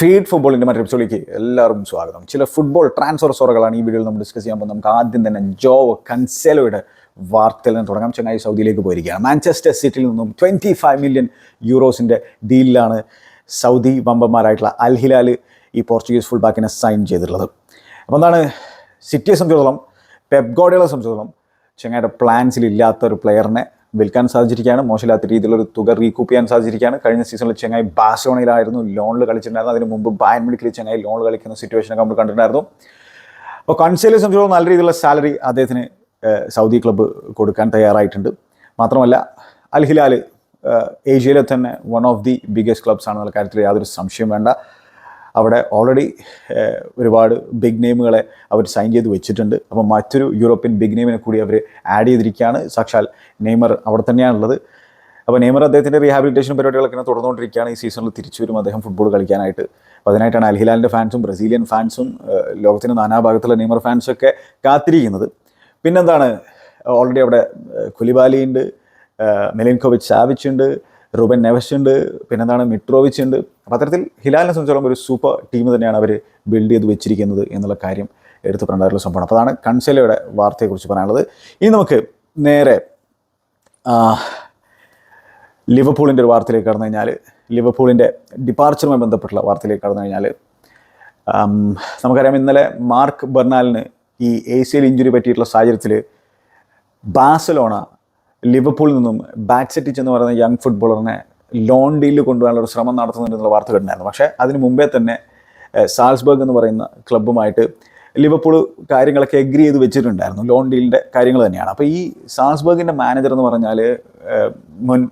Feed ഫുട്ബോളിന്റെ മറ്റൊരു എപ്പിസോഡിലേക്ക് എല്ലാവർക്കും സ്വാഗതം. ചില ഫുട്ബോൾ ട്രാൻസ്ഫർ സോറുകളാണ് ഈ വീഡിയോയിൽ നമ്മൾ ഡിസ്കസ് ചെയ്യാൻ പോകുന്നത്. നമുക്ക് ആദ്യം തന്നെ ജോ കൻസെലോയുടെ വാർത്തയിൽ നിന്ന് തുടങ്ങാം. ചെങ്ങായി സൗദിയിലേക്ക് പോയിരിക്കുകയാണ്. മാഞ്ചസ്റ്റർ സിറ്റിയിൽ നിന്നും ട്വന്റി ഫൈവ് മില്യൺ യൂറോസിന്റെ ഡീലിലാണ് സൗദി വമ്പന്മാരായിട്ടുള്ള അൽഹിലാൽ ഈ പോർച്ചുഗീസ് ഫുൾ ബാക്കിനെ സൈൻ ചെയ്തിട്ടുള്ളത്. അപ്പോൾ എന്താണ്? സിറ്റിയെ സംബന്ധിച്ചിടത്തോളം പെപ്ഗോഡികളെ സംബന്ധിച്ചിടത്തോളം ചെങ്ങായിയുടെ പ്ലാൻസിൽ ഇല്ലാത്ത ഒരു പ്ലെയറിനെ വിൽക്കാൻ സാധിച്ചിരിക്കുകയാണ്. മോശമില്ലാത്ത രീതിയിലൊരു തുക റീകൂപ്പ് ചെയ്യാൻ സാധിച്ചിരിക്കുകയാണ്. കഴിഞ്ഞ സീസണിൽ ചെങ്ങായി ബാഴ്സലോണയിലായിരുന്നു ലോണിൽ കളിച്ചിട്ടുണ്ടായിരുന്നു അതിന് മുമ്പ് ബാൻ മിഡിക്കിൽ ചെങ്ങായി ലോൺ കളിക്കുന്ന സിറ്റുവേഷനൊക്കെ നമ്മൾ കണ്ടിട്ടുണ്ടായിരുന്നു. അപ്പോൾ കൺസേലിനെ സംബന്ധിച്ചിടത്തോളം നല്ല രീതിയിലുള്ള സാലറി അദ്ദേഹത്തിന് സൗദി ക്ലബ്ബ് കൊടുക്കാൻ തയ്യാറായിട്ടുണ്ട്. മാത്രമല്ല അൽഹിലാൽ ഏഷ്യയിലെ തന്നെ one of the biggest clubs ആണെന്നുള്ള കാര്യത്തിൽ യാതൊരു സംശയം വേണ്ട. അവിടെ ഓൾറെഡി ഒരുപാട് ബിഗ് നെയിമുകളെ അവർ സൈൻ ചെയ്ത് വെച്ചിട്ടുണ്ട്. അപ്പോൾ മറ്റൊരു യൂറോപ്യൻ ബിഗ് നെയിമിനെ കൂടി അവർ ആഡ് ചെയ്തിരിക്കുകയാണ്. സാക്ഷാൽ നെയ്മർ അവിടെ തന്നെയാണുള്ളത് അപ്പോൾ നെയ്മർ അദ്ദേഹത്തിന്റെ റീഹാബിലിറ്റേഷൻ പരിപാടികളൊക്കെ തുടർന്നുകൊണ്ടിരിക്കുകയാണ്. ഈ സീസണിൽ തിരിച്ചു വരും അദ്ദേഹം ഫുട്ബോൾ കളിക്കാനായിട്ട്. അപ്പോൾ അതിനായിട്ടാണ് അൽഹിലാലിന്റെ ഫാൻസും ബ്രസീലിയൻ ഫാൻസും ലോകത്തിന്റെ നാനാഭാഗത്തുള്ള നെയ്മർ ഫാൻസൊക്കെ കാത്തിരിക്കുന്നത്. പിന്നെന്താണ്? ഓൾറെഡി അവിടെ കുലിബാലിയുണ്ട് മെലിൻകോവിച്ച് സാവിച്ച് ഉണ്ട് റൂബൻ നെവസ് ഉണ്ട് പിന്നെന്താണ് മിട്രോവിച്ച് ഉണ്ട്. അപ്പോൾ അത്തരത്തിൽ ഹിലാലിനെ സംബന്ധിച്ചോളം ഒരു സൂപ്പർ ടീം തന്നെയാണ് അവർ ബിൽഡ് ചെയ്ത് വെച്ചിരിക്കുന്നത് എന്നുള്ള കാര്യം എടുത്തു പറഞ്ഞിട്ടുള്ള സംഭവമാണ്. അപ്പോൾ അതാണ് കൺസേലയുടെ വാർത്തയെക്കുറിച്ച് പറയാനുള്ളത്. ഇനി നമുക്ക് നേരെ ലിവർപൂളിന്റെ ഒരു വാർത്തയിലേക്ക് കടന്നു കഴിഞ്ഞാൽ ലിവർപൂളിന്റെ ഡിപ്പാർച്ചറുമായി ബന്ധപ്പെട്ടുള്ള വാർത്തയിലേക്ക് കടന്നു കഴിഞ്ഞാൽ നമുക്കറിയാം ഇന്നലെ മാർക്ക് ബെർണാലിന് ഈ എ സി എൽ ഇഞ്ചുറി പറ്റിയിട്ടുള്ള സാഹചര്യത്തിൽ ബാഴ്സലോണ ലിവർപൂളിൽ നിന്നും ബാക്സെറ്റിച്ച് എന്ന് പറയുന്ന യങ് ഫുട്ബോളറിനെ ലോൺ ഡീലിൽ കൊണ്ടുപോകാനുള്ള ഒരു ശ്രമം നടത്തുന്നുണ്ടെന്നുള്ള വാർത്ത കേട്ടിട്ടുണ്ടായിരുന്നു പക്ഷേ അതിന് മുമ്പേ തന്നെ സാൽസ്ബർഗ് എന്ന് പറയുന്ന ക്ലബ്ബുമായിട്ട് ലിവർപൂൾ കാര്യങ്ങളൊക്കെ എഗ്രി ചെയ്ത് വെച്ചിട്ടുണ്ടായിരുന്നു. ലോൺ ഡീലിന്റെ കാര്യങ്ങൾ തന്നെയാണ്. അപ്പോൾ ഈ സാൽസ്ബർഗിന്റെ മാനേജർ എന്ന് പറഞ്ഞാൽ മുൻ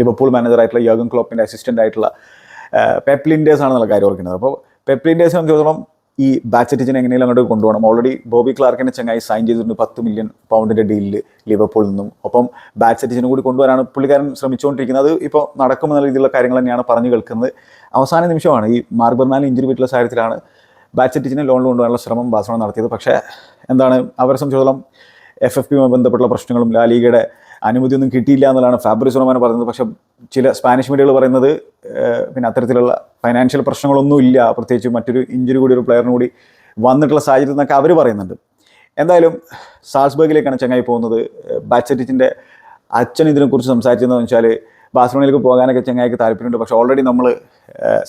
ലിവർപൂൾ മാനേജറായിട്ടുള്ള യോഗൻ ക്ലോപ്പിന്റെ അസിസ്റ്റന്റ് ആയിട്ടുള്ള പെപ്ലിൻഡേഴ്സ് ആണെന്നുള്ള കാര്യം ഓർക്കുന്നത് അപ്പോൾ പെപ്ലിൻഡേഴ്സിനെ സംബന്ധിച്ചിടത്തോളം ഈ ബാക്സെറ്റിച്ചിനെ എങ്ങനെയും അങ്ങോട്ട് കൊണ്ടുപോകണം. ഓൾറെഡി ബോബി ക്ലാർക്കിനെ ചങ്ങായി സൈൻ ചെയ്തിട്ടുണ്ട് പത്ത് മില്യൺ പൗണ്ടിന്റെ ഡീലിൽ ലിവർപൂളിൽ നിന്നും. ഒപ്പം ബാക്സെറ്റിച്ചിനെ കൂടി കൊണ്ടുവരാണ് പുള്ളിക്കാരൻ ശ്രമിച്ചുകൊണ്ടിരിക്കുന്നത്. അത് ഇപ്പോൾ നടക്കുമെന്ന രീതിയിലുള്ള കാര്യങ്ങൾ തന്നെയാണ് പറഞ്ഞു കേൾക്കുന്നത്. അവസാന നിമിഷമാണ് ഈ മാർക്ക് ബെർണാലിന് ഇഞ്ചുറി പറ്റിയുള്ള സാഹചര്യത്തിലാണ് ബാക്സെറ്റിച്ചിനെ ലോണിൽ കൊണ്ടുവരാനുള്ള ശ്രമം ബാഴ്സലോണ നടത്തിയത്. പക്ഷേ എന്താണ് അവരെ സംബന്ധിച്ചിടത്തോളം എഫ് എഫ് പിയുമായി ബന്ധപ്പെട്ടുള്ള പ്രശ്നങ്ങളും ലാ ലീഗയുടെ അനുമതിയൊന്നും കിട്ടിയില്ല എന്നുള്ളതാണ് ഫാബ്രിസ് റൊമാനോ പറയുന്നത്. പക്ഷേ ചില സ്പാനിഷ് മീഡിയകൾ പറയുന്നത് പിന്നെ അത്തരത്തിലുള്ള ഫൈനാൻഷ്യൽ പ്രശ്നങ്ങളൊന്നും ഇല്ല. പ്രത്യേകിച്ച് മറ്റൊരു ഇഞ്ചുറി കൂടി ഒരു പ്ലെയറിന് കൂടി വന്നിട്ടുള്ള സാഹചര്യം എന്നൊക്കെ അവർ പറയുന്നുണ്ട്. എന്തായാലും സാൾസ്ബർഗിലേക്കാണ് ചങ്ങായി പോകുന്നത്. ബാച്ചറ്റിച്ചിന്റെ അച്ഛൻ ഇതിനെക്കുറിച്ച് സംസാരിച്ചതെന്ന് വെച്ചാൽ ബാഴ്സലോണയിലേക്ക് പോകാനൊക്കെ ചങ്ങായിക്ക് താല്പര്യമുണ്ട്. പക്ഷേ ഓൾറെഡി നമ്മൾ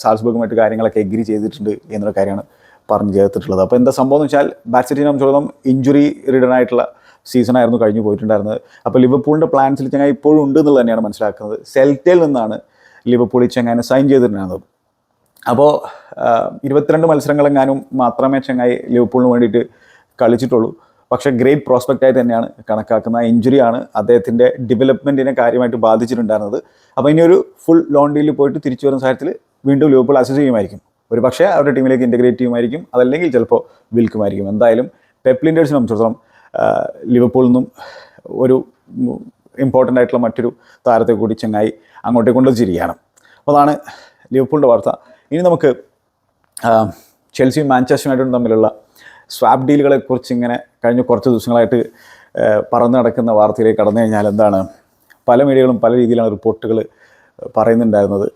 സാൾസ്ബർഗുമായിട്ട് കാര്യങ്ങളൊക്കെ എഗ്രി ചെയ്തിട്ടുണ്ട് എന്നുള്ള കാര്യമാണ് പറഞ്ഞു ചേർത്തിട്ടുള്ളത്. അപ്പോൾ എന്താ സംഭവം എന്ന് വെച്ചാൽ ബാറ്റ്സിറ്റിനെ സംബന്ധിച്ചിടത്തോളം ഇഞ്ചുറി റിഡൺ ആയിട്ടുള്ള സീസണായിരുന്നു കഴിഞ്ഞു പോയിട്ടുണ്ടായിരുന്നത്. അപ്പോൾ ലിവർപൂളിന്റെ പ്ലാൻസിൽ ചങ്ങായി ഇപ്പോഴും ഉണ്ട് എന്നുള്ളത് തന്നെയാണ് മനസ്സിലാക്കുന്നത്. സെൽറ്റയിൽ നിന്നാണ് ലിവർപൂൾ ഈ സൈൻ ചെയ്തിട്ടുണ്ടായിരുന്നത്. അപ്പോൾ ഇരുപത്തിരണ്ട് മത്സരങ്ങളെങ്ങാനും മാത്രമേ ചങ്ങായി ലിവർപൂളിന് വേണ്ടിയിട്ട് കളിച്ചിട്ടുള്ളൂ. പക്ഷേ ഗ്രേറ്റ് പ്രോസ്പെക്റ്റ് ആയി തന്നെയാണ് കണക്കാക്കുന്ന ഇഞ്ചുറിയാണ് അദ്ദേഹത്തിന്റെ ഡെവലപ്മെന്റിനെ കാര്യമായിട്ട് ബാധിച്ചിട്ടുണ്ടായിരുന്നത്. അപ്പോൾ ഇനി ഒരു ഫുൾ ലോൺ ഡീലിൽ പോയിട്ട് തിരിച്ചു വരുന്ന സാഹചര്യത്തിൽ വീണ്ടും ലിവർപൂൾ അസസ് ചെയ്യുമായിരിക്കും. ഒരു പക്ഷേ അവരുടെ ടീമിലേക്ക് ഇന്റഗ്രേറ്റ് ചെയ്യുമായിരിക്കും. അതല്ലെങ്കിൽ ചിലപ്പോൾ വിൽക്കുമായിരിക്കും. എന്തായാലും പെപ്ലിൻഡേഴ്സിനെ സംബന്ധിച്ചിടത്തോളം ലിവർപൂളിൽ നിന്നും ഒരു ഇമ്പോർട്ടന്റ് ആയിട്ടുള്ള മറ്റൊരു താരത്തെ കൂടി ചെങ്ങായി അങ്ങോട്ടേക്ക് കൊണ്ടുവച്ചിരിക്കുകയാണ് അപ്പോൾ അതാണ് ലിവർപൂളിന്റെ വാർത്ത. ഇനി നമുക്ക് ചെൽസി ചെൽസിയും മാഞ്ചസ്റ്റർ യുണൈറ്റഡും തമ്മിലുള്ള സ്വാപ്പ് ഡീലുകളെക്കുറിച്ച് ഇങ്ങനെ കഴിഞ്ഞ കുറച്ച് ദിവസങ്ങളായിട്ട് പറന്ന് നടക്കുന്ന വാർത്തയിലേക്ക് കടന്നു കഴിഞ്ഞാൽ എന്താണ്? പല മീഡിയകളും പല രീതിയിലാണ് റിപ്പോർട്ടുകൾ പറയുന്നുണ്ടായിരുന്നത്.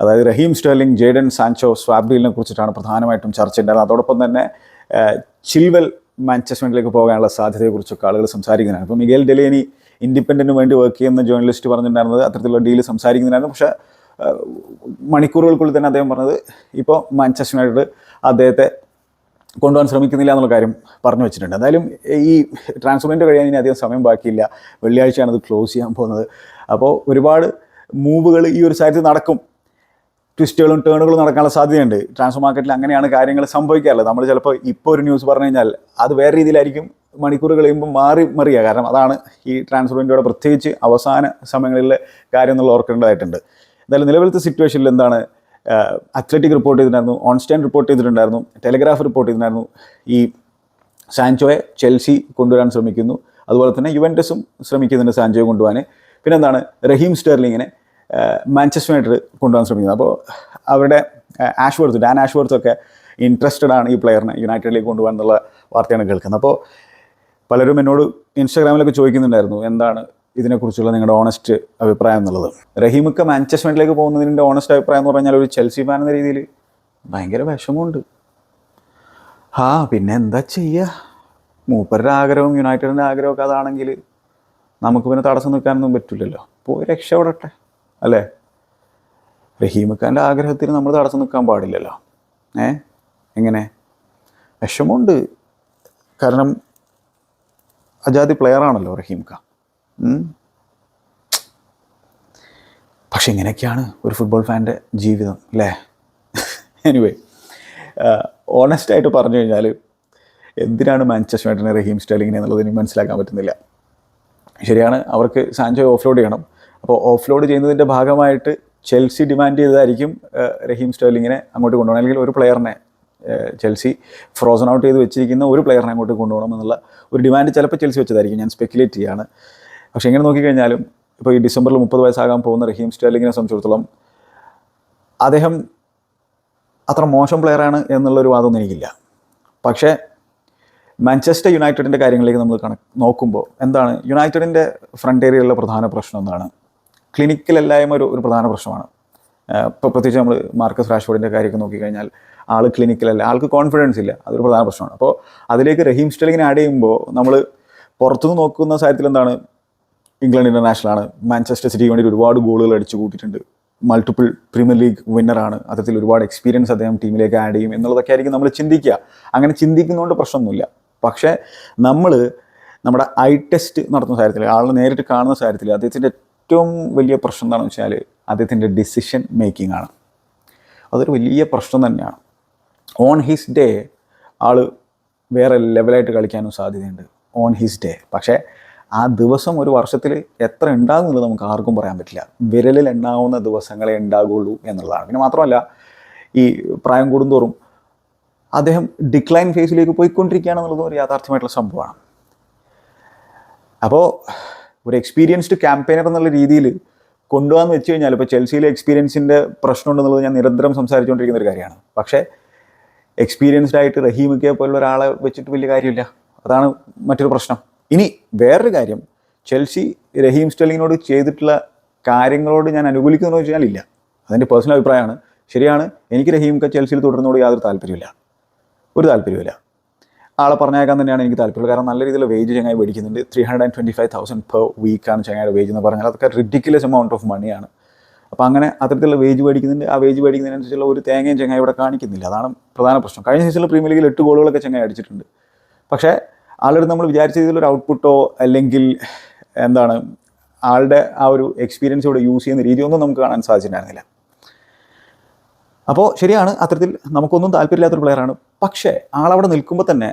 അതായത് Raheem Sterling Jadon Sancho swap ഡീലിനെ കുറിച്ചിട്ടാണ് പ്രധാനമായിട്ടും ചർച്ച ഉണ്ടായിരുന്നത്. അതോടൊപ്പം തന്നെ ചിൽവെൽ മാഞ്ചസ്റ്ററിലേക്ക് പോകാനുള്ള സാധ്യതയെക്കുറിച്ചൊക്കെ ആളുകൾ സംസാരിക്കുന്നതാണ് അപ്പോൾ മിഗേൽ ഡെലിയനി ഇൻഡിപെൻഡന്റിന് വേണ്ടി വർക്ക് ചെയ്യുന്ന ജേർണലിസ്റ്റ് പറഞ്ഞിട്ടുണ്ടായിരുന്നത് അത്തരത്തിലുള്ള ഡീൽ സംസാരിക്കുന്നതായിരുന്നു പക്ഷേ മണിക്കൂറുകൾക്കുള്ളിൽ തന്നെ അദ്ദേഹം പറഞ്ഞത് ഇപ്പോൾ മാഞ്ചസ്റ്റർ യുണൈറ്റഡ് അദ്ദേഹത്തെ കൊണ്ടുപോകാൻ ശ്രമിക്കുന്നില്ല എന്നുള്ള കാര്യം പറഞ്ഞു വെച്ചിട്ടുണ്ട്. എന്തായാലും ഈ ട്രാൻസ്ഫർമെന്റ് കഴിയാൻ ഇനി അധികം സമയം ബാക്കിയില്ല. വെള്ളിയാഴ്ചയാണ് അത് ക്ലോസ് ചെയ്യാൻ പോകുന്നത്. അപ്പോൾ ഒരുപാട് മൂവുകൾ ഈ ഒരു സാഹചര്യത്തിൽ നടക്കും. ട്വിസ്റ്റുകളും ടേണുകളും നടക്കാനുള്ള സാധ്യതയുണ്ട്. ട്രാൻസ്ഫർ മാർക്കറ്റിൽ അങ്ങനെയാണ് കാര്യങ്ങൾ സംഭവിക്കാറുള്ളത്. നമ്മൾ ചിലപ്പോൾ ഇപ്പോൾ ഒരു ന്യൂസ് പറഞ്ഞു കഴിഞ്ഞാൽ അത് വേറെ രീതിയിലായിരിക്കും മണിക്കൂർ കഴിയുമ്പോൾ മാറി മറിയുക. കാരണം അതാണ് ഈ ട്രാൻസ്ഫർ പ്രത്യേകിച്ച് അവസാന സമയങ്ങളിലെ കാര്യം എന്നുള്ള ഓർക്കേണ്ടതായിട്ടുണ്ട്. എന്തായാലും നിലവിലത്തെ സിറ്റുവേഷനിൽ എന്താണ്? അത്ലറ്റിക് റിപ്പോർട്ട് ചെയ്തിട്ടുണ്ടായിരുന്നു. ഓൺസ്റ്റൈൻ റിപ്പോർട്ട് ചെയ്തിട്ടുണ്ടായിരുന്നു. ടെലിഗ്രാഫ് റിപ്പോർട്ട് ചെയ്തിട്ടുണ്ടായിരുന്നു. ഈ സാൻചോയെ ചെൽസി കൊണ്ടുവരാൻ ശ്രമിക്കുന്നു. അതുപോലെ തന്നെ യുവന്റസും ശ്രമിക്കുന്നുണ്ട് സാൻചോയെ കൊണ്ടുപോകാൻ. പിന്നെന്താണ്? റഹീം സ്റ്റെർലിങ്ങിനെ മാഞ്ചസ്റ്റർ യുണൈറ്റഡ് കൊണ്ടുപോകാൻ ശ്രമിക്കുന്നത്. അപ്പോൾ അവരുടെ ആഷ്വർത്ത് ഡാൻ ആഷ്വർത്ത് ഒക്കെ ഇൻട്രസ്റ്റഡ് ആണ് ഈ പ്ലെയറിനെ യുണൈറ്റഡിലേക്ക് കൊണ്ടുപോകാൻ എന്നുള്ള വാർത്തയാണ് കേൾക്കുന്നത്. അപ്പോൾ പലരും എന്നോട് ഇൻസ്റ്റാഗ്രാമിലൊക്കെ ചോദിക്കുന്നുണ്ടായിരുന്നു എന്താണ് ഇതിനെക്കുറിച്ചുള്ള നിങ്ങളുടെ ഓണസ്റ്റ് അഭിപ്രായം എന്നുള്ളത്? റഹീമൊക്കെ മാഞ്ചസ്റ്റർ യുണൈറ്റഡിലേക്ക് പോകുന്നതിന്റെ ഓണസ്റ്റ് അഭിപ്രായം എന്ന് പറഞ്ഞാൽ ഒരു ചെൽസി ഫാൻ എന്ന രീതിയിൽ ഭയങ്കര വിഷമമുണ്ട്. ആ പിന്നെ എന്താ ചെയ്യുക മൂപ്പരുടെ ആഗ്രഹവും യുണൈറ്റഡിന്റെ ആഗ്രഹമൊക്കെ അതാണെങ്കിൽ നമുക്ക് പിന്നെ തടസ്സം നിൽക്കാനൊന്നും പറ്റില്ലല്ലോ. പോയി രക്ഷപ്പെടട്ടെ. അല്ലേ? റഹീമക്കാന്റെ ആഗ്രഹത്തിന് നമ്മൾ തടസ്സം നിൽക്കാൻ പാടില്ലല്ലോ. ഏ? എങ്ങനെ? വിഷമമുണ്ട്. കാരണം അജാതി പ്ലെയറാണല്ലോ റഹീം ഖാൻ പക്ഷെ ഇങ്ങനെയൊക്കെയാണ് ഒരു ഫുട്ബോൾ ഫാന്റെ ജീവിതം അല്ലേ? എനിവേ ഓണസ്റ്റായിട്ട് പറഞ്ഞു കഴിഞ്ഞാൽ എന്തിനാണ് മാഞ്ചസ്റ്റർ യുണൈറ്റഡിനെ റഹീം സ്റ്റേലിങ്ങിനെ എന്നുള്ളത് എനിക്ക് മനസ്സിലാക്കാൻ പറ്റുന്നില്ല. ശരിയാണ് അവർക്ക് സാൻചോ ഓഫ്ലോഡ് ചെയ്യണം. അപ്പോൾ ഓഫ് ലോഡ് ചെയ്യുന്നതിന്റെ ഭാഗമായിട്ട് ചെൽസി ഡിമാൻഡ് ചെയ്തതായിരിക്കും റഹീം സ്റ്റേർലിങ്ങിനെ അങ്ങോട്ട് കൊണ്ടുപോകണം. അല്ലെങ്കിൽ ഒരു പ്ലെയറിനെ ചെൽസി ഫ്രോസൺ ഔട്ട് ചെയ്ത് വെച്ചിരിക്കുന്ന ഒരു പ്ലെയറിനെ അങ്ങോട്ട് കൊണ്ടുപോകണം എന്നുള്ള ഒരു ഡിമാൻഡ് ചിലപ്പോൾ ചെൽസി വെച്ചതായിരിക്കും. ഞാൻ സ്പെക്കുലേറ്റ് ചെയ്യാണ്. പക്ഷേ എങ്ങനെ നോക്കിക്കഴിഞ്ഞാലും ഇപ്പോൾ ഈ ഡിസംബറിൽ മുപ്പത് വയസ്സാകാൻ പോകുന്ന റഹീം സ്റ്റേർലിങ്ങിനെ സംബന്ധിച്ചിടത്തോളം അദ്ദേഹം അത്ര മോശം പ്ലെയറാണ് എന്നുള്ളൊരു വാദമൊന്നും എനിക്കില്ല. പക്ഷേ മാഞ്ചസ്റ്റർ യുണൈറ്റഡിന്റെ കാര്യങ്ങളിലേക്ക് നമ്മൾ കണക്ക് നോക്കുമ്പോൾ എന്താണ് യുണൈറ്റഡിന്റെ ഫ്രണ്ട് ഏരിയയിലുള്ള പ്രധാന പ്രശ്നം എന്താണ് ക്ലിനിക്കലല്ലായ്മ ഒരു ഒരു പ്രധാന പ്രശ്നമാണ്. ഇപ്പോൾ പ്രത്യേകിച്ച് നമ്മൾ മാർക്കസ് റാഷ്ഫോർഡിന്റെ കാര്യമൊക്കെ നോക്കിക്കഴിഞ്ഞാൽ ആൾ ക്ലിനിക്കലല്ല ആൾക്ക് കോൺഫിഡൻസ് ഇല്ല അതൊരു പ്രധാന പ്രശ്നമാണ്. അപ്പോൾ അതിലേക്ക് റഹീം സ്റ്റെലിങ്ങിനെ ആഡ് ചെയ്യുമ്പോൾ നമ്മൾ പുറത്തുനിന്ന് നോക്കുന്ന സാഹചര്യത്തിൽ എന്താണ്? ഇംഗ്ലണ്ട് ഇന്റർനാഷണലാണ് മാഞ്ചസ്റ്റർ സിറ്റിക്ക് വേണ്ടി ഒരുപാട് ഗോളുകൾ അടിച്ചു കൂട്ടിയിട്ടുണ്ട്. മൾട്ടിപ്പിൾ പ്രീമിയർ ലീഗ് വിന്നറാണ് അത്തരത്തിൽ ഒരുപാട് എക്സ്പീരിയൻസ് അദ്ദേഹം ടീമിലേക്ക് ആഡ് ചെയ്യും എന്നുള്ളതൊക്കെ ആയിരിക്കും നമ്മൾ ചിന്തിക്കുക. അങ്ങനെ ചിന്തിക്കുന്നതുകൊണ്ട് പ്രശ്നമൊന്നുമില്ല. പക്ഷേ നമ്മൾ നമ്മുടെ ഐ ടെസ്റ്റ് നടത്തുന്ന സാഹചര്യത്തിൽ ആളെ നേരിട്ട് കാണുന്ന സാഹചര്യത്തിൽ അദ്ദേഹത്തിന്റെ ഏറ്റവും വലിയ പ്രശ്നം എന്താണെന്ന് വെച്ചാൽ അദ്ദേഹത്തിന്റെ ഡിസിഷൻ മേക്കിംഗ് ആണ്. അതൊരു വലിയ പ്രശ്നം തന്നെയാണ്. ഓൺ ഹിസ് ഡേ ആൾ വേറെ ലെവലായിട്ട് കളിക്കാനും സാധ്യതയുണ്ട്. ഓൺ ഹിസ് ഡേ പക്ഷേ ആ ദിവസം ഒരു വർഷത്തിൽ എത്ര ഉണ്ടാകുമെന്നുള്ളത് നമുക്ക് ആർക്കും പറയാൻ പറ്റില്ല. വിരലിൽ എണ്ണാവുന്ന ദിവസങ്ങളെ ഉണ്ടാകുള്ളൂ എന്നുള്ളതാണ്. പിന്നെ മാത്രമല്ല ഈ പ്രായം കൂടുന്തോറും അദ്ദേഹം ഡിക്ലൈൻ ഫേസിലേക്ക് പോയിക്കൊണ്ടിരിക്കുകയാണെന്നുള്ളത് ഒരു യാഥാർത്ഥ്യമായിട്ടുള്ള സംഭവമാണ്. അപ്പോൾ ഒരു എക്സ്പീരിയൻസ്ഡ് ക്യാമ്പയിനർ എന്നുള്ള രീതിയിൽ കൊണ്ടുപോകാന്ന് വെച്ച് കഴിഞ്ഞാൽ ഇപ്പോൾ ചെൽസിയിലെ എക്സ്പീരിയൻസിന്റെ പ്രശ്നമുണ്ടെന്നുള്ളത് ഞാൻ നിരന്തരം സംസാരിച്ചുകൊണ്ടിരിക്കുന്ന ഒരു കാര്യമാണ്. പക്ഷേ എക്സ്പീരിയൻസ്ഡ് ആയിട്ട് റഹീമിക്കെ പോലുള്ള ഒരാളെ വെച്ചിട്ട് വലിയ കാര്യമില്ല. അതാണ് മറ്റൊരു പ്രശ്നം. ഇനി വേറൊരു കാര്യം. ചെൽസി റഹീം സ്റ്റെലിങ്ങിനോട് ചെയ്തിട്ടുള്ള കാര്യങ്ങളോട് ഞാൻ അനുകൂലിക്കുന്നു എന്ന് കഴിഞ്ഞാൽ ഇല്ല. അതെന്റെ പേഴ്സണൽ അഭിപ്രായമാണ്. ശരിയാണ് എനിക്ക് റഹീംക്ക് ചെൽസിയിൽ തുടരുന്നതോട് യാതൊരു താല്പര്യമില്ല ഒരു താല്പര്യമില്ല ആളെ പറഞ്ഞേക്കാൻ തന്നെയാണ് എനിക്ക് താല്പര്യം. കാരണം നല്ല രീതിയിൽ വേജ് ചങ്ങായി മേടിക്കുന്നുണ്ട്. Three hundred and twenty five thousand per വീക്കാണ് ചങ്ങായുടെ വേജ് എന്ന് പറഞ്ഞാൽ അതൊക്കെ റിഡിക്കുലസ് എമൗണ്ട് ഓഫ് മണിയാണ് അപ്പോൾ അങ്ങനെ അത്തരത്തിലുള്ള വേജ് മേടിക്കുന്നുണ്ട്. ആ വേജ് മേടിക്കുന്നതിനനുസരിച്ചുള്ള ഒരു തേങ്ങയും ചങ്ങായി ഇവിടെ കാണിക്കുന്നില്ല. അതാണ് പ്രധാന പ്രശ്നം. കഴിഞ്ഞ സീസണിൽ പ്രീമിയർ ലീഗിൽ എട്ട് ഗോളുകളൊക്കെ ചങ്ങായി അടിച്ചിട്ടുണ്ട്. പക്ഷേ ആളുടെ നമ്മൾ വിചാരിച്ച രീതിയിലൊരു ഔട്ട്പുട്ടോ അല്ലെങ്കിൽ എന്താണ് ആളുടെ ആ ഒരു എക്സ്പീരിയൻസ് ഇവിടെ യൂസ് ചെയ്യുന്ന രീതിയൊന്നും നമുക്ക് കാണാൻ സാധിച്ചിട്ടുണ്ടായിരുന്നില്ല. അപ്പോൾ ശരിയാണ്. അത്തരത്തിൽ നമുക്കൊന്നും താല്പര്യമില്ലാത്തൊരു പ്ലെയറാണ് പക്ഷേ ആളവിടെ നിൽക്കുമ്പോൾ തന്നെ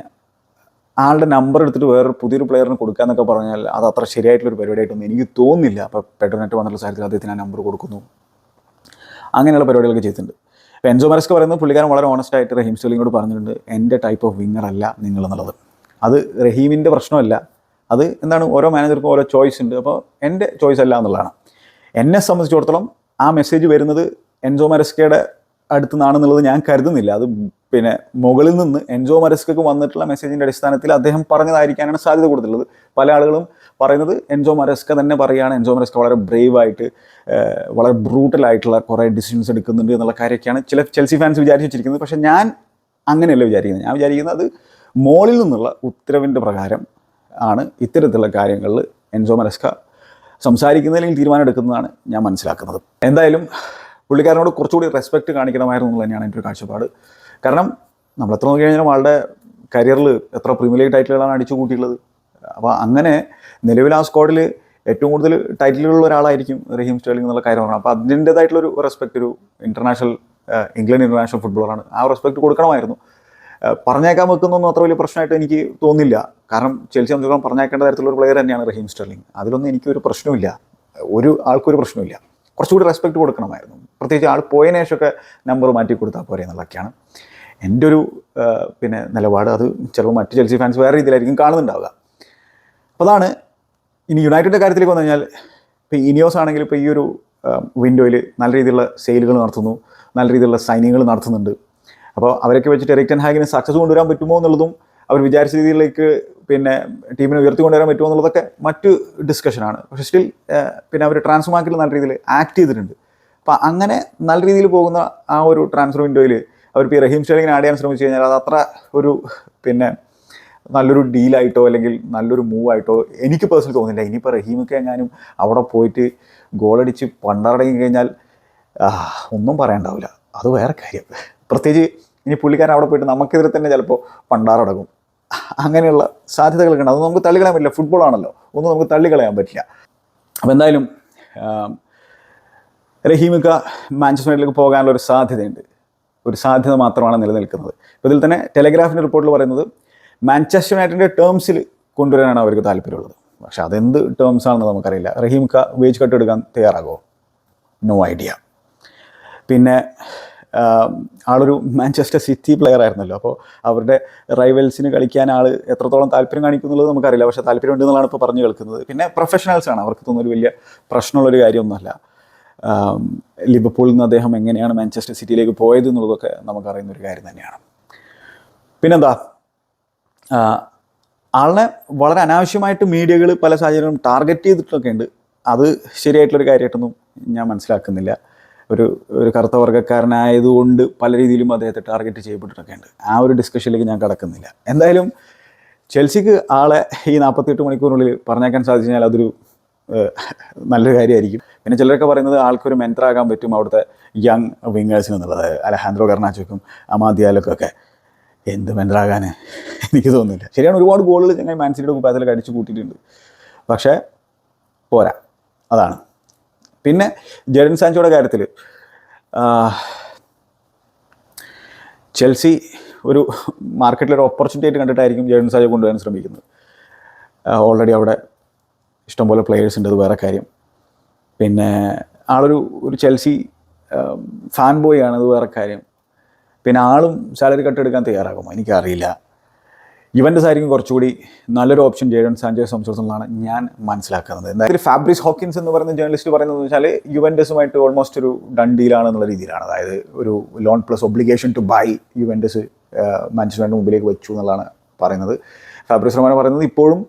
ആളുടെ നമ്പർ എടുത്തിട്ട് വേറൊരു പുതിയൊരു പ്ലെയറിന് കൊടുക്കുക എന്നൊക്കെ പറഞ്ഞാൽ അത് അത്ര ശരിയായിട്ടുള്ളൊരു പരിപാടിയായിട്ടൊന്നും എനിക്ക് തോന്നുന്നില്ല. അപ്പോൾ പെട്രോനെറ്റ് വന്നിട്ടുള്ള സാഹചര്യത്തിൽ അദ്ദേഹത്തിന് ആ നമ്പർ കൊടുക്കുന്നു. അങ്ങനെയുള്ള പരിപാടികളൊക്കെ ചെയ്തിട്ടുണ്ട്. ഇപ്പോൾ എൻസോ മരസ്ക പറയുന്നത് പുള്ളിക്കാരൻ വളരെ ഓണസ്റ്റ് ആയിട്ട് റഹീം സ്റ്റോലിങ്ങോട് പറഞ്ഞിട്ടുണ്ട് എന്റെ ടൈപ്പ് ഓഫ് വിങ്ങർ അല്ല നിങ്ങൾ എന്നുള്ളത്. അത് റഹീമിന്റെ പ്രശ്നമല്ല. അത് എന്താണ് ഓരോ മാനേജർക്കും ഓരോ ചോയ്സ് ഉണ്ട്. അപ്പോൾ എന്റെ ചോയ്സ് അല്ല എന്നുള്ളതാണ്. എന്നെ സംബന്ധിച്ചിടത്തോളം ആ മെസ്സേജ് വരുന്നത് എൻസോ മരസ്കയുടെ അടുത്ത് നാണെന്നുള്ളത് ഞാൻ കരുതുന്നില്ല. അത് പിന്നെ മുകളിൽ നിന്ന് എൻജോ മരസ്കക്ക് വന്നിട്ടുള്ള മെസ്സേജിന്റെ അടിസ്ഥാനത്തിൽ അദ്ദേഹം പറഞ്ഞതായിരിക്കാനാണ് സാധ്യത കൂടുതലുള്ളത് പല ആളുകളും പറയുന്നത് എൻജോ മരസ്ക തന്നെ പറയുകയാണ്. എൻജോ മരസ്ക വളരെ ബ്രേവ് ആയിട്ട് ഏഹ്, വളരെ ബ്രൂട്ടലായിട്ടുള്ള കുറേ ഡിസിഷൻസ് എടുക്കുന്നുണ്ട് എന്നുള്ള കാര്യമൊക്കെയാണ് ചില ചെൽസി ഫാൻസ് വിചാരിച്ചു വെച്ചിരിക്കുന്നത്. പക്ഷേ ഞാൻ അങ്ങനെയല്ല വിചാരിക്കുന്നത്. ഞാൻ വിചാരിക്കുന്നത് അത് മോളിൽ നിന്നുള്ള ഉത്തരവിന്റെ പ്രകാരം ആണ് ഇത്തരത്തിലുള്ള കാര്യങ്ങളിൽ എൻജോ മരസ്ക സംസാരിക്കുന്നതിൽ തീരുമാനം എടുക്കുന്നതാണ് ഞാൻ മനസ്സിലാക്കുന്നത്. എന്തായാലും പുള്ളിക്കാരനോട് കുറച്ചുകൂടി റെസ്പെക്റ്റ് കാണിക്കണമായിരുന്നു എന്നുള്ള തന്നെയാണ് എന്റെ ഒരു കാഴ്ചപ്പാട്. കാരണം നമ്മൾ എത്ര നോക്കി ആളുടെ കരിയറിൽ എത്ര പ്രീമിയർ ലീഗ് ടൈറ്റിലുകളാണ് അടിച്ചു കൂട്ടിയിട്ടുള്ളത്. അപ്പോൾ അങ്ങനെ നിലവിൽ ആ സ്ക്വാഡിൽ ഏറ്റവും കൂടുതൽ ടൈറ്റിലുകളുള്ള ഒരാളായിരിക്കും റഹീം സ്റ്റേലിംഗ് എന്നുള്ള കാര്യം പറഞ്ഞു അപ്പോൾ അതിന്റേതായിട്ടുള്ളൊരു റെസ്പെക്റ്റ് ഒരു ഇന്റർനാഷണൽ ഇംഗ്ലണ്ട് ഇന്റർനാഷണൽ ഫുട്ബോളറാണ് ആ റെസ്പെക്റ്റ് കൊടുക്കണമായിരുന്നു. പറഞ്ഞേക്കാൻ വെക്കുന്നൊന്നും അത്ര വലിയ പ്രശ്നമായിട്ട് എനിക്ക് തോന്നില്ല കാരണം ചെൽസി സംബന്ധിച്ചിടത്തോളം പറഞ്ഞേക്കേണ്ട തരത്തിലുള്ള ഒരു പ്ലെയർ തന്നെയാണ് റഹീം സ്റ്റെർലിംഗ്. അതിലൊന്നും എനിക്കൊരു പ്രശ്നമില്ല ഒരു ആൾക്കൊരു പ്രശ്നമില്ല കുറച്ചുകൂടി റെസ്പെക്റ്റ് കൊടുക്കണമായിരുന്നു. പ്രത്യേകിച്ച് ആൾ പോയതിനു ശേഷമൊക്കെ നമ്പർ മാറ്റി കൊടുത്താൽ പോരെ എന്നുള്ളതൊക്കെയാണ്. എന്റെ ഒരു പിന്നെ നിലപാട്. അത് ചിലപ്പോൾ മറ്റ് ചെൽസി ഫാൻസ് വേറെ രീതിയിലായിരിക്കും കാണുന്നുണ്ടാവുക. അപ്പോൾ അതാണ് ഇനി യുണൈറ്റഡിന്റെ കാര്യത്തിലേക്ക് വന്നു കഴിഞ്ഞാൽ ഇപ്പോൾ ഇനിയോസ് ആണെങ്കിൽ ഇപ്പോൾ ഈ ഒരു വിൻഡോയിൽ നല്ല രീതിയിലുള്ള സെയിലുകൾ നടത്തുന്നു. നല്ല രീതിയിലുള്ള സൈനിങ്ങുകൾ നടത്തുന്നുണ്ട്. അപ്പോൾ അവരൊക്കെ വെച്ചിട്ട് എറിക്ടൻ ഹാഗിന് സക്സസ് കൊണ്ടുവരാൻ പറ്റുമോ എന്നുള്ളതും അവർ വിചാരിച്ച രീതിയിലേക്ക് പിന്നെ ടീമിനെ ഉയർത്തി കൊണ്ടുവരാൻ പറ്റുമോ എന്നുള്ളതൊക്കെ മറ്റു ഡിസ്കഷനാണ് പക്ഷേ സ്റ്റിൽ പിന്നെ അവർ ട്രാൻസ്ഫർ മാർക്കറ്റിൽ നല്ല രീതിയിൽ ആക്ട് ചെയ്തിട്ടുണ്ട്. അപ്പോൾ അങ്ങനെ നല്ല രീതിയിൽ പോകുന്ന ആ ഒരു ട്രാൻസ്ഫർ വിൻഡോയിൽ അവർ പി റഹീം സ്റ്റേലിങ്ങിനെ ആഡ് ചെയ്യാൻ ശ്രമിച്ചു കഴിഞ്ഞാൽ അത് അത്ര ഒരു പിന്നെ നല്ലൊരു ഡീലായിട്ടോ അല്ലെങ്കിൽ നല്ലൊരു മൂവ് ആയിട്ടോ എനിക്ക് പേഴ്സണലി തോന്നുന്നില്ല ഇനിയിപ്പോൾ റഹീമൊക്കെ എങ്ങാനും അവിടെ പോയിട്ട് ഗോളടിച്ച് പണ്ടടങ്ങി കഴിഞ്ഞാൽ ഒന്നും പറയണ്ടാവില്ല അത് വേറെ കാര്യം. പ്രത്യേകിച്ച് ഇനി പുള്ളിക്കാരൻ അവിടെ പോയിട്ട് നമുക്കെതിരെ തന്നെ ചിലപ്പോൾ പണ്ടാറടങ്ങും അങ്ങനെയുള്ള സാധ്യതകളൊക്കെ ഉണ്ട്. അത് നമുക്ക് തള്ളിക്കളയാൻ പറ്റില്ല. ഫുട്ബോളാണല്ലോ ഒന്നും നമുക്ക് തള്ളിക്കളയാൻ പറ്റില്ല. അപ്പോൾ എന്തായാലും റഹീമിക്ക മാഞ്ചസ്റ്റർ പോകാനുള്ള ഒരു സാധ്യതയുണ്ട്. ഒരു സാധ്യത മാത്രമാണ് നിലനിൽക്കുന്നത്. ഇപ്പോൾ ഇതിൽ തന്നെ ടെലിഗ്രാഫിന്റെ റിപ്പോർട്ടിൽ പറയുന്നത് മാഞ്ചസ്റ്റർ യുണൈറ്റഡിന്റെ ടേംസിൽ കൊണ്ടുവരാനാണ് അവർക്ക് താല്പര്യമുള്ളത്. പക്ഷെ അതെന്ത് ടേംസ് ആണെന്ന് നമുക്കറിയില്ല. റഹീമിക്ക വേജ് കട്ട് എടുക്കാൻ തയ്യാറാകുമോ നോ ഐഡിയ പിന്നെ ആളൊരു മാഞ്ചസ്റ്റർ സിറ്റി പ്ലെയർ ആയിരുന്നല്ലോ. അപ്പോൾ അവരുടെ റൈവൽസിന് കളിക്കാൻ ആൾ എത്രത്തോളം താല്പര്യം കാണിക്കുന്നുള്ളത് നമുക്കറിയില്ല. പക്ഷേ താല്പര്യമുണ്ടെന്നുള്ളതാണ് ഇപ്പോൾ പറഞ്ഞു കേൾക്കുന്നത്. പിന്നെ പ്രൊഫഷണൽസ് ആണ്. അവർക്ക് തോന്നുന്നൊരു വലിയ പ്രശ്നമുള്ളൊരു കാര്യമൊന്നുമല്ല. ലിവർപൂളിൽ നിന്ന് അദ്ദേഹം എങ്ങനെയാണ് മാഞ്ചസ്റ്റർ സിറ്റിയിലേക്ക് പോയത് എന്നുള്ളതൊക്കെ നമുക്കറിയുന്ന ഒരു കാര്യം തന്നെയാണ്. പിന്നെന്താ? ആളെ ആളിനെ വളരെ അനാവശ്യമായിട്ട് മീഡിയകൾ പല സാഹചര്യങ്ങളും ടാർഗറ്റ് ചെയ്തിട്ടൊക്കെ ഉണ്ട്. അത് ശരിയായിട്ടുള്ളൊരു കാര്യമായിട്ടൊന്നും ഞാൻ മനസ്സിലാക്കുന്നില്ല. ഒരു ഒരു കറുത്ത വർഗക്കാരനായതുകൊണ്ട് പല രീതിയിലും അദ്ദേഹത്തെ ടാർഗറ്റ് ചെയ്യപ്പെട്ടിട്ടൊക്കെ ഉണ്ട്. ആ ഒരു ഡിസ്കഷനിലേക്ക് ഞാൻ കടക്കുന്നില്ല. എന്തായാലും ചെൽസിക്ക് ആളെ ഈ നാൽപ്പത്തെട്ട് മണിക്കൂറിനുള്ളിൽ പറഞ്ഞേക്കാൻ സാധിച്ചു കഴിഞ്ഞാൽ അതൊരു നല്ലൊരു കാര്യമായിരിക്കും. പിന്നെ ചിലരൊക്കെ പറയുന്നത് ആൾക്കൊരു മെന്ററാകാൻ പറ്റും അവിടുത്തെ യങ് വിങ്ങേഴ്സിന് എന്നുള്ളത്. അലഹാൻഡ്രോ കർണാച്ചക്കും അമാദിയാലൊക്കെ എന്ത് മെന്ററാകാൻ എനിക്ക് തോന്നുന്നില്ല. ശരിയാണ് ഒരുപാട് ഗോളുകൾ ഞങ്ങൾ മാൻസിറ്റിയുടെ കുപ്പായത്തിലൊക്കെ അടിച്ചു കൂട്ടിയിട്ടുണ്ട്. പക്ഷേ പോരാ. അതാണ്. പിന്നെ ജഡൻ സാൻചോയുടെ കാര്യത്തിൽ ചെൽസി ഒരു മാർക്കറ്റിലൊരു ഓപ്പർച്യൂണിറ്റി ആയിട്ട് കണ്ടിട്ടായിരിക്കും ജഡൻ സാൻചോ കൊണ്ടുവരാൻ ശ്രമിക്കുന്നത്. ഓൾറെഡി അവിടെ ഇഷ്ടംപോലെ പ്ലെയേഴ്സ് ഉണ്ട് അത് വേറെ കാര്യം. പിന്നെ ആളൊരു ഒരു ചെൽസി ഫാൻ ബോയ് ആണ് അത് വേറെ കാര്യം. പിന്നെ ആളും സാലറി കട്ട് എടുക്കാൻ തയ്യാറാകുമോ? എനിക്കറിയില്ല. ഇവന്റെ ആയിരിക്കും കുറച്ചുകൂടി നല്ലൊരു ഓപ്ഷൻ ജേഡൻ സാഞ്ചോയെ സംബന്ധിച്ചിടത്തോളമാണ് ഞാൻ മനസ്സിലാക്കുന്നത്. എന്തായാലും ഫാബ്രിസ് ഹോക്കിൻസ് എന്ന് പറയുന്ന ജേർണലിസ്റ്റ് പറയുന്നത് വെച്ചാൽ യുവന്റസുമായിട്ട് ഓൾമോസ്റ്റ് ഒരു ഡൺ ഡീലാണ് എന്നുള്ള രീതിയിലാണ്. അതായത് ഒരു loan plus obligation to buy Juventus മാഞ്ചസ്റ്ററിന്റെ മുമ്പിലേക്ക് വെച്ചു എന്നുള്ളതാണ് പറയുന്നത്. ഫാബ്രിസ് റഹ്മാൻ പറയുന്നത് ഇപ്പോഴും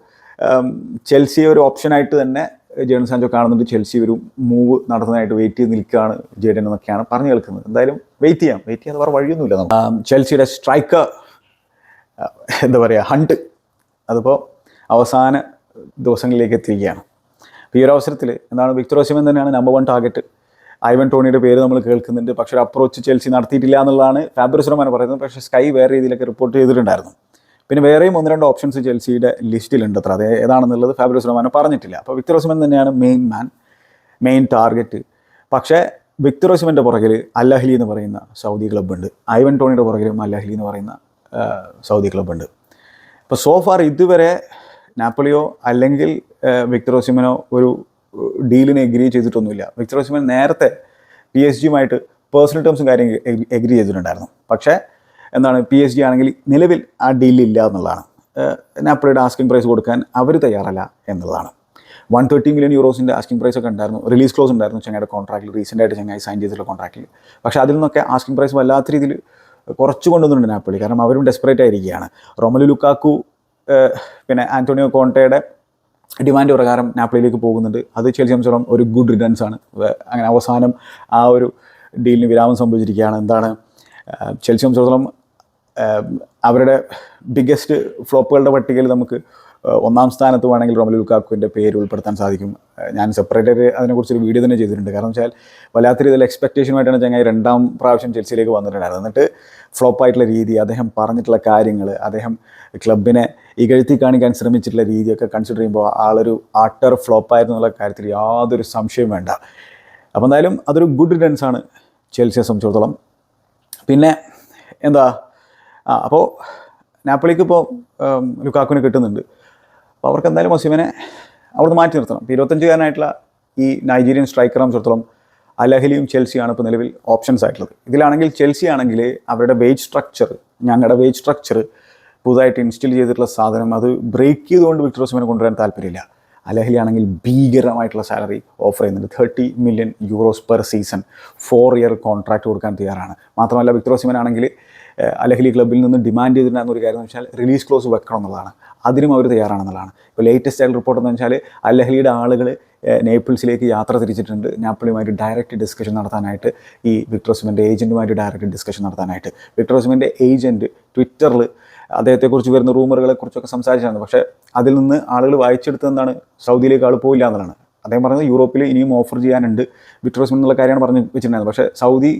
ചെൽസിയെ ഒരു ഓപ്ഷനായിട്ട് തന്നെ ജേഡൻ സാഞ്ചോ കാണുന്നുണ്ട്. ചെൽസി ഒരു മൂവ് നടത്തുന്നതായിട്ട് വെയിറ്റ് ചെയ്ത് നിൽക്കുകയാണ് ജേഡൻ എന്നൊക്കെയാണ് പറഞ്ഞു കേൾക്കുന്നത്. എന്തായാലും വെയിറ്റ് ചെയ്യാം. വെയിറ്റ് ചെയ്യാതെ വേറെ വഴിയൊന്നുമില്ല നമ്മൾ ചെൽസിയുടെ സ്ട്രൈക്കർ എന്താ പറയുക ഹണ്ട് അതിപ്പോൾ അവസാന ദിവസങ്ങളിലേക്ക് എത്തിയിരിക്കുകയാണ്. അപ്പോൾ ഈ ഒരു അവസരത്തിൽ എന്താണ് വിക്ടർ ഓസിമൻ തന്നെയാണ് നമ്പർ വൺ ടാർഗറ്റ് ഐവൻ ടോണിയുടെ പേര് നമ്മൾ കേൾക്കുന്നുണ്ട്. പക്ഷേ ഒരു അപ്രോച്ച് ചെൽസി നടത്തിയിട്ടില്ല എന്നുള്ളതാണ് ഫാബ്രിസ് റൊമാനോ പറയുന്നത്. പക്ഷേ സ്കൈ വേറെ രീതിയിലൊക്കെ റിപ്പോർട്ട് ചെയ്തിട്ടുണ്ടായിരുന്നു. പിന്നെ വേറെയും ഒന്ന് രണ്ട് ഓപ്ഷൻസ് ചെൽസിയുടെ ലിസ്റ്റിലുണ്ട് അത്ര. അത് ഏതാണെന്നുള്ളത് ഫാബ്രിസ് റൊമാനോ പറഞ്ഞിട്ടില്ല. അപ്പോൾ വിക്ടർ ഓസിമൻ തന്നെയാണ് മെയിൻ മാൻ മെയിൻ ടാർഗറ്റ് പക്ഷേ വിക്ടർ ഓസിമന്റെ പുറകിൽ അല്ലഹലി എന്ന് പറയുന്ന സൗദി ക്ലബ്ബുണ്ട്. ഐവൻ ടോണിയുടെ പുറകിലും അല്ലഹലി എന്ന് പറയുന്ന സൗദി ക്ലബ്ബുണ്ട്. അപ്പോൾ സോ ഫാർ ഇതുവരെ നാപ്പോളിയോ അല്ലെങ്കിൽ വിക്ടർ ഓസിമനോ ഒരു ഡീലിനെ എഗ്രി ചെയ്തിട്ടൊന്നുമില്ല. വിക്ടർ ഓസിമൻ നേരത്തെ പി എസ് ജിയുമായിട്ട് പേഴ്സണൽ ടേംസും കാര്യം എഗ്രി ചെയ്തിട്ടുണ്ടായിരുന്നു. പക്ഷേ എന്താണ് പി എസ് ജി ആണെങ്കിൽ നിലവിൽ ആ ഡീലില്ല എന്നുള്ളതാണ്. നാപ്പിളിയുടെ ആസ്കിംഗ് പ്രൈസ് കൊടുക്കാൻ അവർ തയ്യാറല്ല എന്നുള്ളതാണ്. വൺ തേർട്ടി മില്യൺ യൂറോസിന്റെ ആസ്കിംഗ് പ്രൈസ് ഒക്കെ ഉണ്ടായിരുന്നു. റിലീസ് ക്ലോസ് ഉണ്ടായിരുന്നു ചെങ്ങായ കോൺട്രാക്റ്റിൽ റീസെന്റ് ആയിട്ട് ചെങ്ങായി സൈൻ ചെയ്തിട്ടുള്ള കോൺട്രാക്റ്റിൽ പക്ഷേ അതിൽ നിന്നൊക്കെ ആസ്കിംഗ് പ്രൈസ് വല്ലാത്ത രീതിയിൽ കുറച്ച് കൊണ്ടുവന്നിട്ടുണ്ട് നാപ്പിളി. കാരണം അവരും ഡെസ്പറേറ്റ് ആയിരിക്കുകയാണ്. റൊമലു ലുക്കാക്കു പിന്നെ ആന്റോണിയോ കോണ്ടയുടെ ഡിമാൻഡ് പ്രകാരം നാപ്പിളിയിലേക്ക് പോകുന്നുണ്ട്. അത് ചെൽസി സംബന്ധിച്ചിടത്തോളം ഒരു ഗുഡ് റിട്ടേൺസ് ആണ്. അങ്ങനെ അവസാനം ആ ഒരു ഡീലിന് വിരാമം സംഭവിച്ചിരിക്കുകയാണ്. എന്താണ്? ആഹ് ചെൽസി സംബന്ധിച്ചിടത്തോളം അവരുടെ ബിഗ്ഗസ്റ്റ് ഫ്ലോപ്പുകളുടെ പട്ടികയിൽ നമുക്ക് ഒന്നാം സ്ഥാനത്ത് വേണമെങ്കിൽ റൊമലു ലുക്കാക്കുവിന്റെ പേര് ഉൾപ്പെടുത്താൻ സാധിക്കും. ഞാൻ സെപ്പറേറ്റ് അതിനെക്കുറിച്ചൊരു വീഡിയോ തന്നെ ചെയ്തിട്ടുണ്ട്. കാരണം വെച്ചാൽ വല്ലാത്ത രീതിയിൽ എക്സ്പെക്റ്റേഷനുമായിട്ടാണ് ചങ്ങായി രണ്ടാം പ്രാവശ്യം ചെൽസിയിലേക്ക് വന്നിട്ടുണ്ടായിരുന്നത്. എന്നിട്ട് ഫ്ലോപ്പായിട്ടുള്ള രീതി അദ്ദേഹം പറഞ്ഞിട്ടുള്ള കാര്യങ്ങൾ അദ്ദേഹം ക്ലബിനെ ഇകഴ്ത്തി കാണിക്കാൻ ശ്രമിച്ചിട്ടുള്ള രീതിയൊക്കെ കൺസിഡർ ചെയ്യുമ്പോൾ ആളൊരു ആട്ടർ ഫ്ലോപ്പായിരുന്നു എന്നുള്ള കാര്യത്തിൽ യാതൊരു സംശയവും വേണ്ട. അപ്പോൾ എന്തായാലും അതൊരു ഗുഡ് റിട്ടേൺസാണ് ചെൽസിയെ സംബന്ധിച്ചിടത്തോളം. പിന്നെ എന്താ ആ അപ്പോൾ നാപ്പിളിക്ക് ഇപ്പോൾ ലുക്കാക്കുവിനെ കിട്ടുന്നുണ്ട്. അപ്പോൾ അവർക്ക് എന്തായാലും മൊസീമിനെ അവിടുന്ന് മാറ്റി നിർത്തണം. ഇപ്പോൾ ഇരുപത്തഞ്ചുകാരനായിട്ടുള്ള ഈ നൈജീരിയൻ സ്ട്രൈക്കറെ സംബന്ധിച്ചിടത്തോളം അലഹലിയും ചെൽസിയാണ് ഇപ്പോൾ നിലവിൽ ഓപ്ഷൻസ് ആയിട്ടുള്ളത്. ഇതിലാണെങ്കിൽ ചെൽസി ആണെങ്കിൽ അവരുടെ വേജ് സ്ട്രക്ചർ ഞങ്ങളുടെ വേജ് സ്ട്രക്ചർ പുതുതായിട്ട് ഇൻസ്റ്റിൽ ചെയ്തിട്ടുള്ള സാധനം അത് ബ്രേക്ക് ചെയ്തുകൊണ്ട് വിക്ടർ ഓസിമിനെ കൊണ്ടുവരാൻ താല്പര്യമില്ല. അലഹലി ആണെങ്കിൽ ഭീകരമായിട്ടുള്ള സാലറി ഓഫർ ചെയ്യുന്നുണ്ട്. Thirty million euros per season four year contract കൊടുക്കാൻ തയ്യാറാണ്. മാത്രമല്ല വിക്ടോസിമൻ ആണെങ്കിൽ അലഹലി ക്ലബ്ബിൽ നിന്ന് ഡിമാൻഡ് ചെയ്തിട്ടുണ്ടായിരുന്ന ഒരു കാര്യം എന്ന് വെച്ചാൽ റിലീസ് ക്ലോസ് വെക്കണം എന്നുള്ളതാണ് അതിനും അവർ തയ്യാറാണെന്നുള്ളതാണ്. ഇപ്പോൾ ലേറ്റസ്റ്റ് ആയ റിപ്പോർട്ട് എന്ന് വെച്ചാൽ അലഹലിയുടെ ആളുകൾ നേപ്പിൾസിലേക്ക് യാത്ര തിരിച്ചിട്ടുണ്ട്. നാപ്പിളുമായിട്ട് ഡയറക്റ്റ് ഡിസ്കഷൻ നടത്താനായിട്ട് ഈ വിക്ടോസിമന്റെ ഏജന്റുമായിട്ട് ഡയറക്റ്റ് ഡിസ്കഷൻ നടത്താനായിട്ട്. വിക്ടോസിമന്റെ ഏജന്റ് ട്വിറ്ററിൽ അദ്ദേഹത്തെക്കുറിച്ച് വരുന്ന റൂമറുകളെ കുറിച്ചൊക്കെ സംസാരിച്ചാണ് പക്ഷേ അതിൽ നിന്ന് ആളുകൾ വായിച്ചെടുത്തതെന്താണ് സൗദിയിലേക്ക് ആൾ പോയില്ല എന്നതാണ് അദ്ദേഹം പറഞ്ഞത് യൂറോപ്പിൽ ഇനിയും ഓഫർ ചെയ്യാനുണ്ട്. വിട്രോസ് എന്നുള്ള കാര്യമാണ് പറഞ്ഞ് വെച്ചിട്ടുണ്ടായിരുന്നത്. പക്ഷേ സൗദി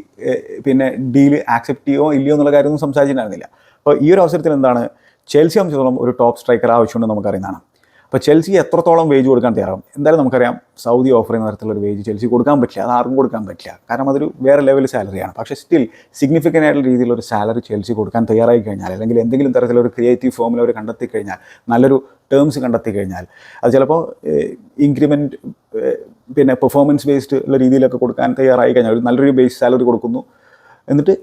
പിന്നെ ഡീൽ ആക്സെപ്റ്റ് ചെയ്യുമോ ഇല്ലയോ എന്നുള്ള കാര്യമൊന്നും സംസാരിച്ചിട്ടുണ്ടായിരുന്നില്ല. അപ്പോൾ ഈ ഒരു അവസരത്തിൽ എന്താണ്? ചെൽസി സംബന്ധിച്ചിടത്തോളം ഒരു ടോപ്പ് സ്ട്രൈക്കർ ആവശ്യമുണ്ടെന്ന് നമുക്കറിയുന്നതാണ്. അപ്പോൾ ചെൽസി എത്രത്തോളം വേജ് കൊടുക്കാൻ തയ്യാറാവും? എന്തായാലും നമുക്കറിയാം സൗദി ഓഫർ ചെയ്യുന്ന തരത്തിലുള്ള വേജ് ചെൽസി കൊടുക്കാൻ പറ്റില്ല അത് ആർക്കും കൊടുക്കാൻ പറ്റില്ല. കാരണം അതൊരു വേറെ ലെവൽ സാലറിയാണ് പക്ഷേ സ്റ്റിൽ സിഗ്നിഫിക്കന്റ് ആയിട്ടുള്ള രീതിയിലൊരു സാലറി ചെൽസി കൊടുക്കാൻ തയ്യാറായി കഴിഞ്ഞാൽ അല്ലെങ്കിൽ എന്തെങ്കിലും തരത്തിലൊരു ക്രിയേറ്റീവ് ഫോമിൽ അവർ കണ്ടെത്തി കഴിഞ്ഞാൽ നല്ലൊരു ടേംസ് കണ്ടെത്തി കഴിഞ്ഞാൽ അത് ചിലപ്പോൾ ഇൻക്രിമെന്റ് പിന്നെ പെർഫോമൻസ് ബേസ്ഡ് ഉള്ള രീതിയിലൊക്കെ കൊടുക്കാൻ തയ്യാറായി കഴിഞ്ഞാൽ നല്ലൊരു ബേസ് സാലറി കൊടുക്കുന്നു. എന്നിട്ട്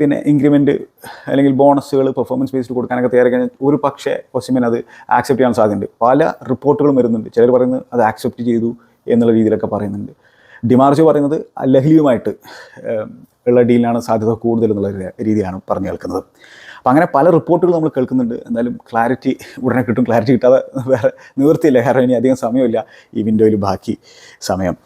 പിന്നെ ഇൻക്രിമെന്റ് അല്ലെങ്കിൽ ബോണസുകൾ പെർഫോമൻസ് ബേസ്ഡ് കൊടുക്കാനൊക്കെ തയ്യാറായി കഴിഞ്ഞാൽ ഒരു പക്ഷേ ഒസിമൻ അത് ആക്സെപ്റ്റ് ചെയ്യാൻ സാധ്യതയുണ്ട്. പല റിപ്പോർട്ടുകളും വരുന്നുണ്ട്. ചിലർ പറയുന്നത് അത് ആക്സെപ്റ്റ് ചെയ്തു എന്നുള്ള രീതിയിലൊക്കെ പറയുന്നുണ്ട്. ഡിമാർജ് പറയുന്നത് ലഹ്ലിയുമായിട്ട് ഉള്ള ഡീലിനാണ് സാധ്യത കൂടുതൽ എന്നുള്ള രീതിയാണ് പറഞ്ഞു കേൾക്കുന്നത്. അപ്പോൾ അങ്ങനെ പല റിപ്പോർട്ടുകൾ നമ്മൾ കേൾക്കുന്നുണ്ട്. എന്തായാലും ക്ലാരിറ്റി ഉടനെ കിട്ടും. ക്ലാരിറ്റി കിട്ടാതെ വേറെ നിവൃത്തിയില്ല. കാരണം ഇനി അധികം സമയമില്ല ഈ വിൻഡോയിൽ ബാക്കി സമയം.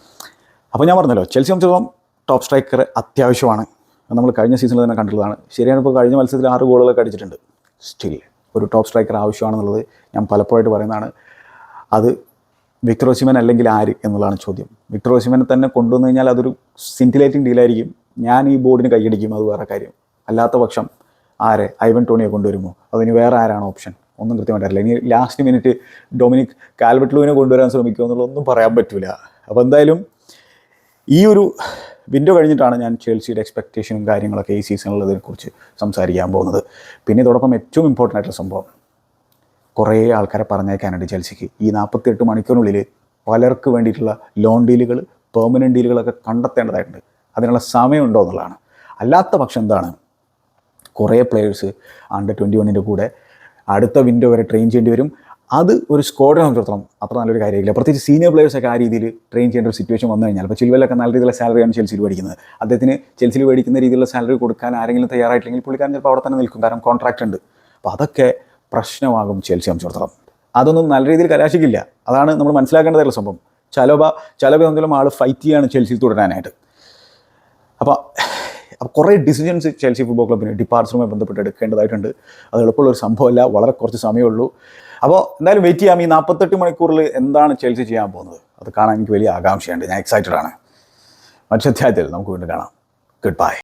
അപ്പോൾ ഞാൻ പറഞ്ഞല്ലോ ചെൽസി സംബന്ധിച്ചിടത്തോളം ടോപ്പ് സ്ട്രൈക്കർ അത്യാവശ്യമാണ്. അത് നമ്മൾ കഴിഞ്ഞ സീസണിൽ തന്നെ കണ്ടിട്ടുള്ളതാണ്. ശരിയാണ് ഇപ്പോൾ കഴിഞ്ഞ മത്സരത്തിൽ ആറ് ഗോളുകളൊക്കെ അടിച്ചിട്ടുണ്ട്. സ്റ്റിൽ ഒരു ടോപ്പ് സ്ട്രൈക്കർ ആവശ്യമാണെന്നുള്ളത് ഞാൻ പലപ്പോഴായിട്ട് പറയുന്നതാണ്. അത് വിക്ടർ ഓസിമൻ അല്ലെങ്കിൽ ആര് എന്നുള്ളതാണ് ചോദ്യം. വിക്ടർ ഓസിമനെ തന്നെ കൊണ്ടുവന്നു കഴിഞ്ഞാൽ അതൊരു സിന്റിലേറ്റിംഗ് ഡീലായിരിക്കും ഞാൻ ഈ ബോർഡിന് കൈയടിക്കും അത് വേറെ കാര്യം. അല്ലാത്ത പക്ഷം ആരെ? ഐവൻ ടോണിയെ കൊണ്ടുവരുമോ? അതിന് വേറെ ആരാണ് ഓപ്ഷൻ ഒന്നും കൃത്യമായിട്ട് അറിയില്ല. ഇനി ലാസ്റ്റ് മിനിറ്റ് ഡൊമിനിക് കാൽബർട്ട് കൊണ്ടുവരാൻ ശ്രമിക്കുമോ എന്നുള്ളതൊന്നും പറയാൻ പറ്റില്ല അപ്പോൾ എന്തായാലും ഈ ഒരു വിൻഡോ കഴിഞ്ഞിട്ടാണ് ഞാൻ ചേൽസിയുടെ എക്സ്പെക്റ്റേഷനും കാര്യങ്ങളൊക്കെ ഈ സീസണിലുള്ളതിനെക്കുറിച്ച് സംസാരിക്കാൻ പോകുന്നത്. പിന്നെ ഇതോടൊപ്പം ഏറ്റവും ഇമ്പോർട്ടന്റ് ആയിട്ടുള്ള സംഭവം. കുറേ ആൾക്കാരെ പറഞ്ഞേക്കാനുണ്ട് ചേൽസിക്ക് ഈ നാൽപ്പത്തിയെട്ട് മണിക്കൂറിനുള്ളിൽ പലർക്ക് വേണ്ടിയിട്ടുള്ള ലോൺ ഡീലുകൾ പെർമനന്റ് ഡീലുകളൊക്കെ കണ്ടെത്തേണ്ടതായിട്ടുണ്ട്. അതിനുള്ള സമയമുണ്ടോ എന്നുള്ളതാണ്. അല്ലാത്ത പക്ഷം എന്താണ്? കുറേ പ്ലെയേഴ്സ് അണ്ടർ ട്വന്റി വണ്ണിന്റെ കൂടെ അടുത്ത വിൻഡോ വരെ ട്രെയിൻ ചെയ്യേണ്ടി വരും. അത് ഒരു സ്ക്വാഡിനെ സംബന്ധിച്ചിടത്തോളം അത്ര നല്ലൊരു കാര്യമില്ല പ്രത്യേകിച്ച് സീനിയർ പ്ലെയേഴ്സൊക്കെ ആ രീതിയിൽ ട്രെയിൻ ചെയ്യേണ്ട ഒരു സിറ്റുവേഷൻ വന്നു കഴിഞ്ഞാൽ അപ്പോൾ ചിൽവലൊക്കെ നല്ല രീതിയിലുള്ള സാലറിയാണ് ചെൽസിയിൽ മേടിക്കുന്നത്. അദ്ദേഹത്തിന് ചെൽസിയിൽ മേടിക്കുന്ന രീതിയിലുള്ള സാലറി കൊടുക്കാൻ ആരെങ്കിലും തയ്യാറായിട്ടില്ലെങ്കിൽ പുള്ളിക്കാരൻ ചിലപ്പോൾ അവിടെ തന്നെ നിൽക്കും. കാരണം കോൺട്രാക്റ്റ് ഉണ്ട്. അപ്പോൾ അതൊക്കെ പ്രശ്നമാകും ചെൽസി സംബന്ധിച്ചിടത്തോളം. അതൊന്നും നല്ല രീതിയിൽ കലാശിക്കില്ല. അതാണ് നമ്മൾ മനസ്സിലാക്കേണ്ടതായിട്ടുള്ള സംഭവം. ചലോബ ചലോബ സംബന്ധിച്ചിടത്തോളം ആൾ ഫൈറ്റ് ചെയ്യാണ് ചെൽസിയിൽ തുടരാനായിട്ട്. അപ്പോൾ അപ്പോൾ കുറേ ഡിസിഷൻസ് ചെൽസി ഫുട്ബോൾ ക്ലബിന് ഡിപ്പാർച്ചറുമായി ബന്ധപ്പെട്ട് എടുക്കേണ്ടതായിട്ടുണ്ട്. അത് എളുപ്പമുള്ള ഒരു സംഭവമല്ല. വളരെ കുറച്ച് സമയമുള്ളൂ. അപ്പോൾ എന്തായാലും വെയിറ്റ് ചെയ്യാം. ഈ നാൽപ്പത്തെട്ട് മണിക്കൂറിൽ എന്താണ് ചെൽസി ചെയ്യാൻ പോകുന്നത്? അത് കാണാൻ എനിക്ക് വലിയ ആകാംക്ഷയുണ്ട്. ഞാൻ എക്സൈറ്റഡ് ആണ്. മറ്റു അധ്യായത്തിൽ നമുക്ക് വീണ്ടും കാണാം. Good bye